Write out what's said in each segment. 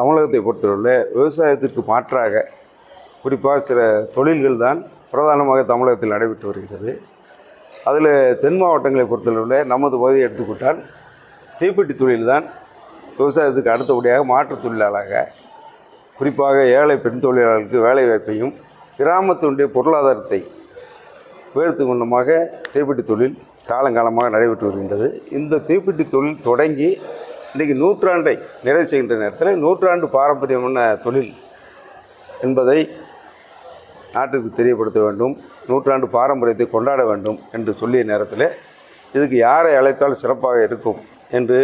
தமிழகத்தை பொறுத்தவரை விவசாயத்திற்கு மாற்றாக குறிப்பாக சில தொழில்கள் தான் பிரதானமாக தமிழகத்தில் நடைபெற்று வருகிறது. அதில் தென் மாவட்டங்களை பொறுத்தளவில் நமது பகுதியை எடுத்துக்கிட்டால் தீப்பெட்டி தொழில் தான் விவசாயத்துக்கு அடுத்தபடியாக மாற்றுத் தொழிலாளாக குறிப்பாக ஏழை பெண் தொழிலாளர்களுக்கு வேலைவாய்ப்பையும் கிராமத்தினுடைய பொருளாதாரத்தை உயர்த்து கொண்டமாக தீப்பெட்டி தொழில் காலங்காலமாக நடைபெற்று வருகின்றது. இந்த தீப்பெட்டி தொழில் தொடங்கி இன்றைக்கு நூற்றாண்டை நிறைவு செய்கின்ற நேரத்தில் நூற்றாண்டு பாரம்பரியமான தொழில் என்பதை நாட்டுக்கு தெரியப்படுத்த வேண்டும் நூற்றாண்டு பாரம்பரியத்தை கொண்டாட வேண்டும் என்று சொல்லிய நேரத்தில் இதுக்கு யாரை அழைத்தால் சிறப்பாக இருக்கும் என்று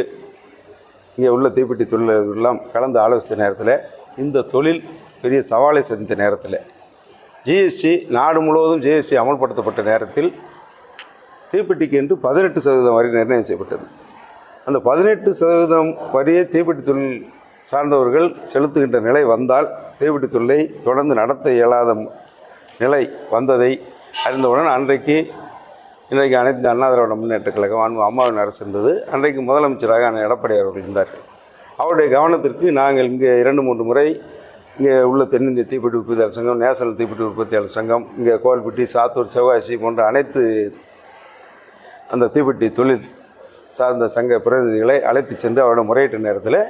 இங்கே உள்ள தீப்பெட்டி தொழிலாளர்களெல்லாம் கலந்து ஆலோசித்த நேரத்தில் இந்த தொழில் பெரிய சவாலை சந்தித்த நேரத்தில் ஜிஎஸ்டி நாடு முழுவதும் ஜிஎஸ்டி அமல்படுத்தப்பட்ட நேரத்தில் தீப்பெட்டிக்கு என்று பதினெட்டு சதவீதம் வரி நிர்ணயம் செய்யப்பட்டது. அந்த பதினெட்டு சதவீதம் வரியை தீப்பெட்டி தொழில் சார்ந்தவர்கள் செலுத்துகின்ற நிலை வந்தால் தீப்பெட்டி தொழிலை தொடர்ந்து நடத்த இயலாத நிலை வந்ததை அறிந்தவுடன் அன்றைக்கு இன்றைக்கு அனைத்து அண்ணா திராவிட முன்னேற்ற கழகம் அன்பு அம்மாவின் அரசு இருந்தது அன்றைக்கு முதலமைச்சராக அண்ணன் எடப்பாடி அவர்கள் இருந்தார்கள் அவருடைய கவனத்திற்கு நாங்கள் இங்கே இரண்டு மூன்று முறை இங்கே உள்ள தென்னிந்திய தீப்பெட்டி உற்பத்தியாளர் சங்கம் நேஷனல் தீப்பெட்டி உற்பத்தியாளர் சங்கம் இங்கே கோவில்பட்டி சாத்தூர் செவ்வாசி போன்ற அனைத்து அந்த தீப்பெட்டி தொழில் சார்ந்த சங்க பிரதிநிதிகளை அழைத்து சென்று அவரிடம் முறையிட்ட நேரத்தில்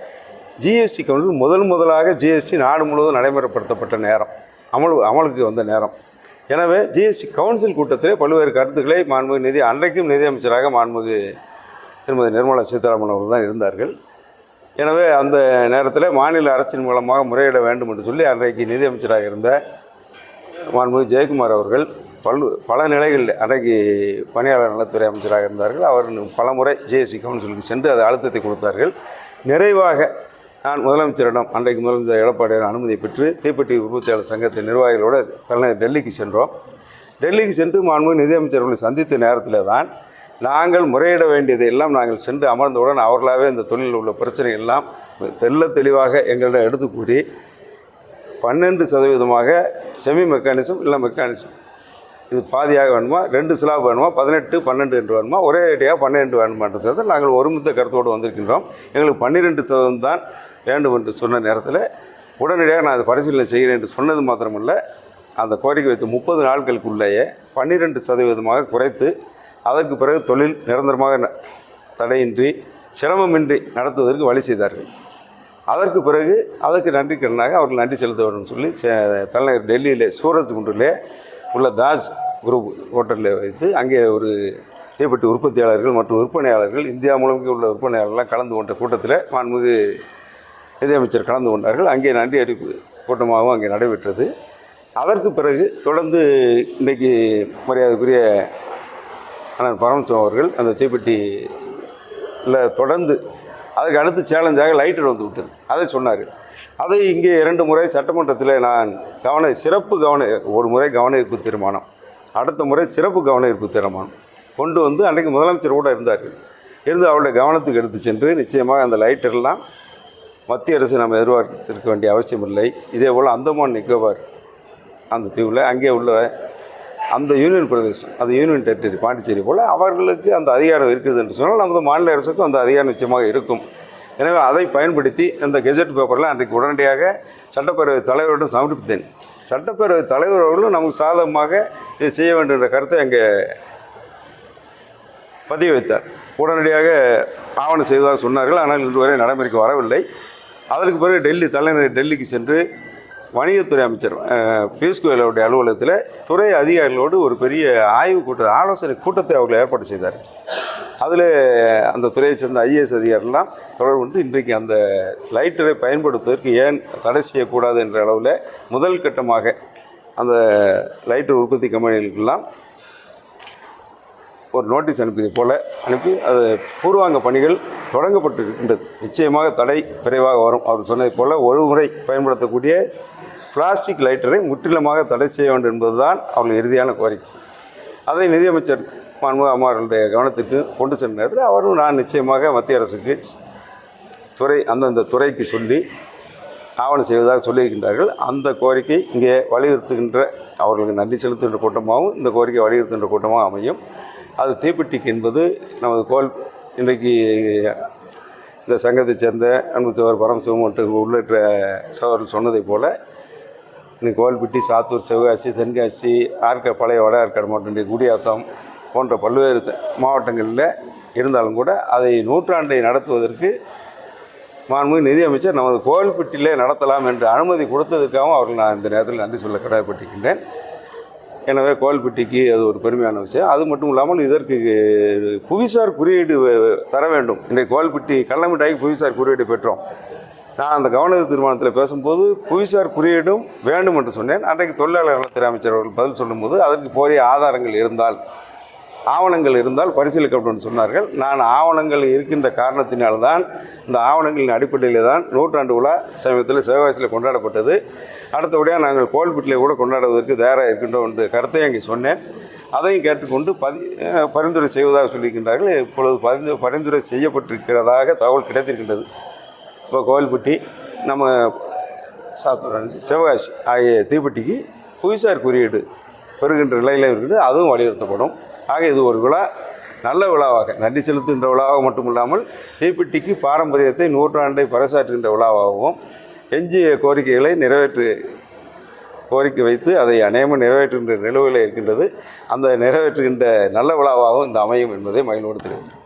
ஜிஎஸ்டி கவுன்சில் முதல் முதலாக ஜிஎஸ்டி நாடு முழுவதும் நடைமுறைப்படுத்தப்பட்ட நேரம். அமல் அமலுக்கு வந்த நேரம். எனவே ஜிஎஸ்டி கவுன்சில் கூட்டத்தில் பல்வேறு கருத்துக்களை மாண்புமிகு நிதி அன்றைக்கும் நிதியமைச்சராக மாண்புமிகு திருமதி நிர்மலா சீதாராமன் அவர்கள் தான் இருந்தார்கள். எனவே அந்த நேரத்தில் மாநில அரசின் மூலமாக முறையிட வேண்டும் என்று சொல்லி அன்றைக்கு நிதியமைச்சராக இருந்த மாண்புமிகு ஜெயக்குமார் அவர்கள் பல் பல நிலைகளில் அன்றைக்கு பணியாளர் நலத்துறை அமைச்சராக இருந்தார்கள். அவர் பல முறை ஜிஎஸ்சி கவுன்சிலுக்கு சென்று அது அழுத்தத்தை கொடுத்தார்கள். நிறைவாக நான் முதலமைச்சரிடம் அன்றைக்கு முதலமைச்சர் எடப்பாடியார் அனுமதி பெற்று தீப்பெட்டி உற்பத்தியாளர் சங்கத்தின் நிர்வாகிகளோடு தலைநகர் டெல்லிக்கு சென்றோம். டெல்லிக்கு சென்று மாண்புமிகு நிதியமைச்சர்களை சந்தித்த நேரத்தில் தான் நாங்கள் முறையிட வேண்டியதை எல்லாம் நாங்கள் சென்று அமர்ந்தவுடன் அவர்களாகவே இந்த தொழிலில் உள்ள பிரச்சனை எல்லாம் தெல்ல தெளிவாக எங்களிடம் எடுத்து கூறி பன்னெண்டு சதவீதமாக செமி மெக்கானிசம் இல்லை மெக்கானிசம் இது பாதியாக வேணுமா? ரெண்டு ஸ்லாப் வேணுமா? பதினெட்டு பன்னெண்டு என்று வேணுமா? ஒரே ஐடியாக என்று சேர்த்து நாங்கள் ஒருமித்த கருத்தோடு வந்திருக்கின்றோம். எங்களுக்கு பன்னிரெண்டு சதவீதம் தான் வேண்டும் என்று சொன்ன நேரத்தில் உடனடியாக நான் அதை பரிசீலனை செய்கிறேன் என்று சொன்னது மாத்திரமல்ல. அந்த கோரிக்கை வைத்து முப்பது நாட்களுக்குள்ளேயே பன்னிரெண்டு சதவீதமாக குறைத்து அதற்கு பிறகு தொழில் நிரந்தரமாக ந- தடையின்றி சிரமமின்றி நடத்துவதற்கு வழி செய்தார்கள். அதற்கு பிறகு அதற்கு நன்றிக்கடனாக அவர்கள் நன்றி செலுத்த வேண்டும் சொல்லி தலைநகர் டெல்லியிலே சூரஜ் குண்டிலே உள்ள தாஜ் குரூப் ஹோட்டலில் வைத்து அங்கே ஒரு தீப்பெட்டி உற்பத்தியாளர்கள் மற்றும் விற்பனையாளர்கள் இந்தியா முழுமைக்கு உள்ள விற்பனையாளர்கள்லாம் கலந்து கொண்ட கூட்டத்தில் மாண்புமிகு நிதியமைச்சர் கலந்து கொண்டார்கள். அங்கே நன்றி அறிவிப்பு கூட்டமாகவும் அங்கே நடைபெற்றது. அதற்கு பிறகு தொடர்ந்து இன்றைக்கு மரியாதைக்குரிய அண்ணன் பரமசிவம் அவர்கள் அந்த தீப்பெட்டி தொடர்ந்து அதுக்கு அடுத்து சேலஞ்சாக லைட்டர் வந்து விட்டது. அதை சொன்னார். அதை இங்கே இரண்டு முறை சட்டமன்றத்தில் நான் கவன சிறப்பு கவன ஒரு முறை கவன ஈர்ப்பு தீர்மானம். அடுத்த முறை சிறப்பு கவன ஈர்ப்பு தீர்மானம் கொண்டு வந்து அன்றைக்கு முதலமைச்சர் கூட இருந்தார். இருந்து அவருடைய கவனத்துக்கு எடுத்து சென்று நிச்சயமாக அந்த லைட்டர்லாம் மத்திய அரசு நம்ம எதிர்பார்த்திருக்க வேண்டிய அவசியம் இல்லை. இதே போல் அந்தமான் நிக்கோபார் அந்த தீவில் அங்கே உள்ள அந்த யூனியன் பிரதேசம் அந்த யூனியன் டெரிட்டரி பாண்டிச்சேரி போல் அவர்களுக்கு அந்த அதிகாரம் இருக்குது என்று சொன்னால் நமது மாநில அரசுக்கும் அந்த அதிகாரம் நிச்சயமாக இருக்கும். எனவே அதை பயன்படுத்தி அந்த கெஜெட் பேப்பரில் அன்றைக்கு உடனடியாக சட்டப்பேரவை தலைவரிடம் சமர்ப்பித்தேன். சட்டப்பேரவை தலைவர் அவர்களும் நமக்கு சாதகமாக இதை செய்ய வேண்டும் என்ற கருத்தை அங்கே பதிவு வைத்தார். உடனடியாக ஆவணம் செய்வதாக சொன்னார்கள். ஆனால் இன்று வரை நடைமுறைக்கு வரவில்லை. அதற்கு பிறகு டெல்லி தலைநகர் டெல்லிக்கு சென்று வணிகத்துறை அமைச்சர் பியூஷ் கோயல் அலுவலகத்தில் துறை அதிகாரிகளோடு ஒரு பெரிய ஆய்வு கூட்ட ஆலோசனை கூட்டத்தை அவர்கள் ஏற்பாடு செய்தார். அதில் அந்த துறையைச் சேர்ந்த ஐஏஎஸ் அதிகாரிலாம் தொடர்பு கொண்டு இன்றைக்கு அந்த லைட்டரை பயன்படுத்துவதற்கு ஏன் தடை செய்யக்கூடாது என்ற அளவில் முதல் கட்டமாக அந்த லைட்டர் உற்பத்தி கம்பெனிகளுக்கெல்லாம் ஒரு நோட்டீஸ் அனுப்பியது போல் அனுப்பி அது பூர்வாங்க பணிகள் தொடங்கப்பட்டு இருக்கின்றது நிச்சயமாக தடை விரைவாக வரும். அவர் சொன்னது போல் ஒரு முறை பயன்படுத்தக்கூடிய பிளாஸ்டிக் லைட்டரை முற்றிலுமாக தடை செய்ய வேண்டும் என்பதுதான் அவர்கள் இறுதியான கோரிக்கை. அதை நிதியமைச்சர் மாண்பு அம்மார்களுடைய கவனத்துக்கு கொண்டு சென்ற நேரத்தில் அவரும் நான் நிச்சயமாக மத்திய அரசுக்கு துறை அந்தந்த துறைக்கு சொல்லி ஆவணம் செய்வதாக சொல்லியிருக்கின்றார்கள். அந்த கோரிக்கை இங்கே வலியுறுத்துகின்ற அவர்களுக்கு நன்றி செலுத்துகின்ற கூட்டமாகவும் இந்த கோரிக்கை வலியுறுத்துகின்ற கூட்டமாக அமையும். அது தீப்பெட்டிக்கு என்பது நமது கோல் இன்றைக்கு இந்த சங்கத்தைச் சேர்ந்த அன்பு சோர் பரமசிவம் மற்றும் உள்ளிட்ட சோழர்கள் சொன்னதைப் போல இன்னைக்கு கோவில்பட்டி சாத்தூர் சிவகாசி தென்காசி ஆர்க்க பழைய வட ஆற்காடு மாவட்டம் குடியாத்தம் போன்ற பல்வேறு மாவட்டங்களில் இருந்தாலும் கூட அதை நூற்றாண்டை நடத்துவதற்கு மாண்புமிகு நிதியமைச்சர் நமது கோவில்பட்டியிலே நடத்தலாம் என்று அனுமதி கொடுத்ததுக்காகவும் அவர்கள் நான் இந்த நேரத்தில் நன்றி சொல்ல கடமைப்பட்டிருக்கின்றேன். எனவே கோவில்பட்டிக்கு அது ஒரு பெருமையான விஷயம். அது மட்டும் இல்லாமல் இதற்கு புவிசார் குறியீடு தர வேண்டும். இன்றைக்கு கோவில்பட்டி கள்ளமிட்டாய்க்கு புவிசார் குறியீடு பெற்றோம். நான் அந்த கவன தீர்மானத்தில் பேசும்போது புவிசார் குறியீடும் வேண்டும் என்று சொன்னேன். அன்றைக்கு தொழிலாளர் நலத்துறை அமைச்சர் அவர்கள் பதில் சொல்லும்போது அதற்கு போரிய ஆதாரங்கள் இருந்தால் ஆவணங்கள் இருந்தால் பரிசீலிக்கப்படும் சொன்னார்கள். நான் ஆவணங்கள் இருக்கின்ற காரணத்தினால்தான் இந்த ஆவணங்களின் அடிப்படையில் தான் நூற்றாண்டு விழா சமயத்தில் சிவகாசியில் கொண்டாடப்பட்டது. அடுத்தபடியாக நாங்கள் கோல்பட்டியில் கூட கொண்டாடுவதற்கு தயாராக இருக்கின்றோம் என்று கருத்தை அங்கே சொன்னேன். அதையும் கேட்டுக்கொண்டு பதி பரிந்துரை செய்வதாக சொல்லியிருக்கின்றார்கள். இப்பொழுது பரிந்து பரிந்துரை செய்யப்பட்டிருக்கிறதாக தகவல் கிடைத்திருக்கின்றது. இப்போ கோவில்பட்டி நம்ம சாப்பிட்றோம். சிவகாசி ஆகிய தீப்பெட்டிக்கு புவிசார் குறியீடு பெறுகின்ற நிலையில் இருக்குது. அதுவும் வலியுறுத்தப்படும். ஆக இது ஒரு விழா நல்ல விழாவாக நன்றி செலுத்துகின்ற விழாவாக மட்டும் இல்லாமல் தீப்பெட்டிக்கு பாரம்பரியத்தை நூற்றாண்டை பறைசாற்றுகின்ற விழாவாகவும் எஞ்சிய கோரிக்கைகளை நிறைவேற்று கோரிக்கை வைத்து அதை அநேகமாக நிறைவேற்றுகின்ற நிலவில் இருக்கின்றது. அந்த நிறைவேற்றுகின்ற நல்ல விழாவாகவும் இந்த அமையும் என்பதை மகிழ்வோடு தெரிவிக்கிறேன்